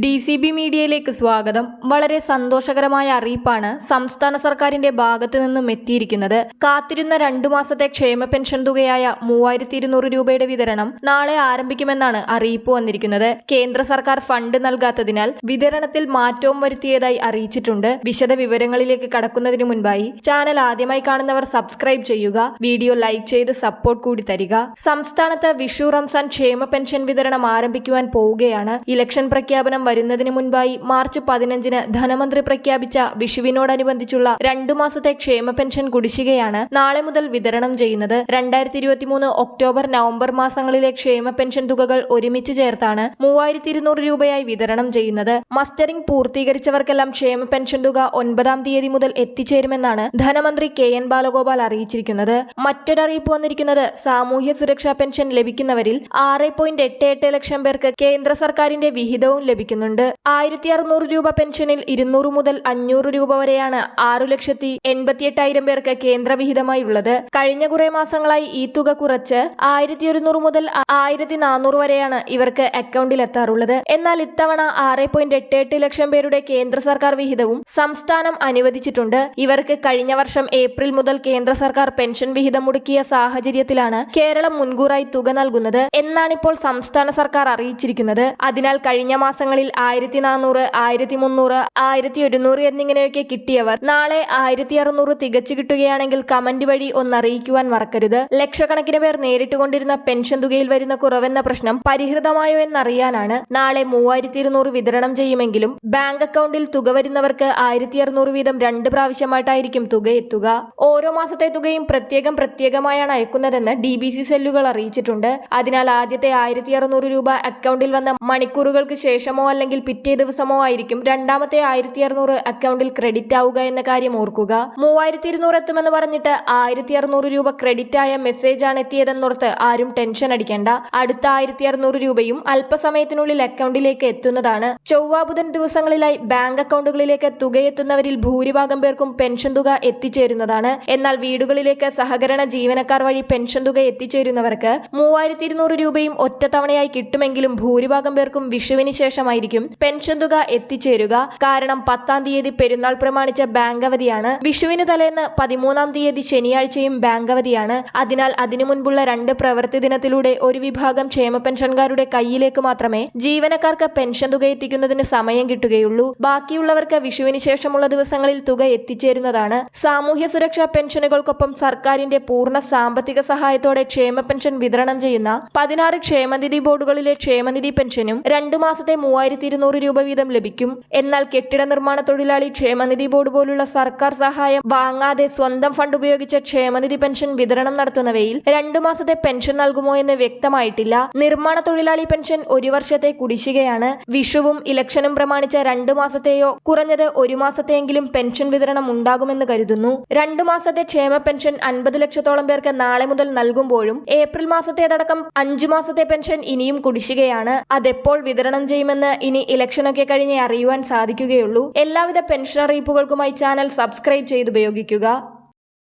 D C B മീഡിയയിലേക്ക് സ്വാഗതം. വളരെ സന്തോഷകരമായ അറിയിപ്പാണ് സംസ്ഥാന സർക്കാരിന്റെ ഭാഗത്തു നിന്നും എത്തിയിരിക്കുന്നത്. കാത്തിരുന്ന രണ്ടു മാസത്തെ ക്ഷേമ പെൻഷൻ തുകയായ മൂവായിരത്തി ഇരുന്നൂറ് രൂപയുടെ വിതരണം നാളെ ആരംഭിക്കുമെന്നാണ് അറിയിപ്പ് വന്നിരിക്കുന്നത്. കേന്ദ്ര സർക്കാർ ഫണ്ട് നൽകാത്തതിനാൽ വിതരണത്തിൽ മാറ്റവും വരുത്തിയതായി അറിയിച്ചിട്ടുണ്ട്. വിശദ വിവരങ്ങളിലേക്ക് കടക്കുന്നതിനു മുൻപായി ചാനൽ ആദ്യമായി കാണുന്നവർ സബ്സ്ക്രൈബ് ചെയ്യുക വീഡിയോ ലൈക്ക് ചെയ്ത് സപ്പോർട്ട് കൂടി തരിക. സംസ്ഥാനത്ത് വിഷു റംസാൻ ക്ഷേമ പെൻഷൻ വിതരണം ആരംഭിക്കുവാൻ പോവുകയാണ്. ഇലക്ഷൻ പ്രഖ്യാപനം വരുന്നതിന് മുൻപായി മാർച്ച് പതിനഞ്ചിന് ധനമന്ത്രി പ്രഖ്യാപിച്ച വിഷുവിനോടനുബന്ധിച്ചുള്ള രണ്ടു മാസത്തെ ക്ഷേമ പെൻഷൻ കുടിശ്ശികയാണ് നാളെ മുതൽ വിതരണം ചെയ്യുന്നത്. രണ്ടായിരത്തി ഇരുപത്തിമൂന്ന് ഒക്ടോബർ നവംബർ മാസങ്ങളിലെ ക്ഷേമ പെൻഷൻ തുകകൾ ഒരുമിച്ച് ചേർത്താണ് മൂവായിരത്തി ഇരുന്നൂറ് രൂപയായി വിതരണം ചെയ്യുന്നത്. മസ്റ്ററിംഗ് പൂർത്തീകരിച്ചവർക്കെല്ലാം ക്ഷേമ പെൻഷൻ തുക ഒൻപതാം തീയതി മുതൽ എത്തിച്ചേരുമെന്നാണ് ധനമന്ത്രി കെ എൻ ബാലഗോപാൽ അറിയിച്ചിരിക്കുന്നത്. മറ്റൊരറിയിപ്പ് വന്നിരിക്കുന്നത് സാമൂഹ്യ സുരക്ഷാ പെൻഷൻ ലഭിക്കുന്നവരിൽ ആറ് ലക്ഷം പേർക്ക് കേന്ദ്ര സർക്കാരിന്റെ വിഹിതവും ലഭിക്കുന്നുണ്ട് ആയിരത്തി അറുന്നൂറ് രൂപ പെൻഷനിൽ ഇരുന്നൂറ് മുതൽ അഞ്ഞൂറ് രൂപ വരെയാണ് ആറു ലക്ഷത്തി എൺപത്തിയെട്ടായിരം പേർക്ക് കേന്ദ്രവിഹിതമായി ഉള്ളത് കഴിഞ്ഞ കുറെ മാസങ്ങളായി ഈ തുക കുറച്ച് ആയിരത്തി ഒരുന്നൂറ് മുതൽ ആയിരത്തി നാനൂറ് വരെയാണ് ഇവർക്ക് അക്കൗണ്ടിൽ എത്താറുള്ളത് എന്നാൽ ഇത്തവണ ആറ് പോയിന്റ് എട്ട് എട്ട് ലക്ഷം പേരുടെ കേന്ദ്ര സർക്കാർ വിഹിതവും സംസ്ഥാനം അനുവദിച്ചിട്ടുണ്ട്. ഇവർക്ക് കഴിഞ്ഞ വർഷം ഏപ്രിൽ മുതൽ കേന്ദ്ര സർക്കാർ പെൻഷൻ വിഹിതം മുടക്കിയ സാഹചര്യത്തിലാണ് കേരളം മുൻകൂറായി തുക നൽകുന്നത് എന്നാണിപ്പോൾ സംസ്ഥാന സർക്കാർ അറിയിച്ചിരിക്കുന്നത്. അതിനാൽ കഴിഞ്ഞ മാസങ്ങളിൽ ആയിരത്തി നാനൂറ് ആയിരത്തി മുന്നൂറ് ആയിരത്തി ഒരുന്നൂറ് എന്നിങ്ങനെയൊക്കെ കിട്ടിയവർ നാളെ ആയിരത്തി അറുന്നൂറ് തികച്ചു കിട്ടുകയാണെങ്കിൽ കമന്റ് വഴി ഒന്ന് അറിയിക്കുവാൻ മറക്കരുത്. ലക്ഷക്കണക്കിന് പേർ നേരിട്ടുകൊണ്ടിരുന്ന പെൻഷൻ തുകയിൽ വരുന്ന കുറവെന്ന പ്രശ്നം പരിഹൃതമായോ എന്നറിയാനാണ് നാളെ മൂവായിരത്തി ഇരുന്നൂറ് വിതരണം ചെയ്യുമെങ്കിലും ബാങ്ക് അക്കൗണ്ടിൽ തുക വരുന്നവർക്ക് ആയിരത്തി അറുന്നൂറ് വീതം രണ്ട് പ്രാവശ്യമായിട്ടായിരിക്കും തുക എത്തുക. ഓരോ മാസത്തെ തുകയും പ്രത്യേകം പ്രത്യേകമായാണ് അയക്കുന്നതെന്ന് ഡി ബി സി സെല്ലുകൾ അറിയിച്ചിട്ടുണ്ട്. അതിനാൽ ആദ്യത്തെ ആയിരത്തി അറുന്നൂറ് രൂപ അക്കൗണ്ടിൽ വന്ന മണിക്കൂറുകൾക്ക് ശേഷമോ അല്ലെങ്കിൽ പിറ്റേ ദിവസമോ ആയിരിക്കും രണ്ടാമത്തെ ആയിരത്തി അറുന്നൂറ് അക്കൗണ്ടിൽ ക്രെഡിറ്റ് ആവുക എന്ന കാര്യം ഓർക്കുക. മൂവായിരത്തി ഇരുന്നൂറ് എത്തുമെന്ന് പറഞ്ഞിട്ട് ആയിരത്തി അറുന്നൂറ് രൂപ ക്രെഡിറ്റ് ആയ മെസ്സേജ് ആണ് എത്തിയതെന്നോർത്ത് ആരും ടെൻഷൻ അടിക്കേണ്ട. അടുത്ത ആയിരത്തി അറുന്നൂറ് രൂപയും അല്പസമയത്തിനുള്ളിൽ അക്കൗണ്ടിലേക്ക് എത്തുന്നതാണ്. ചൊവ്വ ബുധൻ ദിവസങ്ങളിലായി ബാങ്ക് അക്കൗണ്ടുകളിലേക്ക് തുകയെത്തുന്നവരിൽ ഭൂരിഭാഗം പേർക്കും പെൻഷൻ തുക എത്തിച്ചേരുന്നതാണ്. എന്നാൽ വീടുകളിലേക്ക് സഹകരണ ജീവനക്കാർ വഴി പെൻഷൻ തുക എത്തിച്ചേരുന്നവർക്ക് മൂവായിരത്തി ഇരുന്നൂറ് രൂപയും ഒറ്റത്തവണയായി കിട്ടുമെങ്കിലും ഭൂരിഭാഗം പേർക്കും വിഷുവിന് ശേഷമായിരിക്കും പെൻഷൻ തുക എത്തിച്ചേരുക. കാരണം പത്താം തീയതി പെരുന്നാൾ പ്രമാണിച്ച ബാങ്ക് അവധിയാണ് വിഷുവിന് തലേന്ന് പതിമൂന്നാം തീയതി ശനിയാഴ്ചയും ബാങ്ക് അവധിയാണ് അതിനാൽ അതിനു മുൻപുള്ള രണ്ട് പ്രവൃത്തി ദിനത്തിലൂടെ ഒരു വിഭാഗം ക്ഷേമ പെൻഷൻകാരുടെ കയ്യിലേക്ക് മാത്രമേ ജീവനക്കാർക്ക് പെൻഷൻ തുക എത്തിക്കുന്നതിന് സമയം കിട്ടുകയുള്ളൂ. ബാക്കിയുള്ളവർക്ക് വിഷുവിന് ശേഷമുള്ള ദിവസങ്ങളിൽ തുക എത്തിച്ചേരുന്നതാണ്. സാമൂഹ്യ സുരക്ഷാ പെൻഷനുകൾക്കൊപ്പം സർക്കാരിന്റെ പൂർണ സാമ്പത്തിക സഹായത്തോടെ ക്ഷേമ പെൻഷൻ വിതരണം ചെയ്യുന്ന പതിനാറ് ക്ഷേമനിധി ബോർഡുകളിലെ ക്ഷേമനിധി പെൻഷനും രണ്ടു മാസത്തെ മൂവായിരത്തി ഇരുന്നൂറ് രൂപ വീതം ലഭിക്കും. എന്നാൽ കെട്ടിട നിർമ്മാണ തൊഴിലാളി ക്ഷേമനിധി ബോർഡ് പോലുള്ള സർക്കാർ സഹായം വാങ്ങാതെ സ്വന്തം ഫണ്ട് ഉപയോഗിച്ച ക്ഷേമനിധി പെൻഷൻ വിതരണം നടത്തുന്നവയിൽ രണ്ടു മാസത്തെ പെൻഷൻ നൽകുമോ എന്ന് വ്യക്തമായിട്ടില്ല. നിർമ്മാണ തൊഴിലാളി പെൻഷൻ ഒരു വർഷത്തെ കുടിശ്ശികയാണ്. വിഷുവും ഇലക്ഷനും പ്രമാണിച്ച രണ്ടു മാസത്തെയോ കുറഞ്ഞത് ഒരു മാസത്തെയെങ്കിലും പെൻഷൻ വിതരണം ഉണ്ടാകുമെന്ന് കരുതുന്നു. രണ്ടു മാസത്തെ ക്ഷേമ പെൻഷൻ അൻപത് ലക്ഷത്തോളം പേർക്ക് നാളെ മുതൽ നൽകുമ്പോഴും ഏപ്രിൽ മാസത്തേതടക്കം അഞ്ചു മാസത്തെ പെൻഷൻ ഇനിയും കുടിശ്ശികയാണ്. അതെപ്പോൾ വിതരണം ചെയ്യുമെന്ന് ഇനി ഇലക്ഷനൊക്കെ കഴിഞ്ഞേ അറിയുവാൻ സാധിക്കുകയുള്ളൂ. എല്ലാവിധ പെൻഷൻ അറിയിപ്പുകൾക്കുമായി ചാനൽ സബ്സ്ക്രൈബ് ചെയ്ത് ഉപയോഗിക്കുക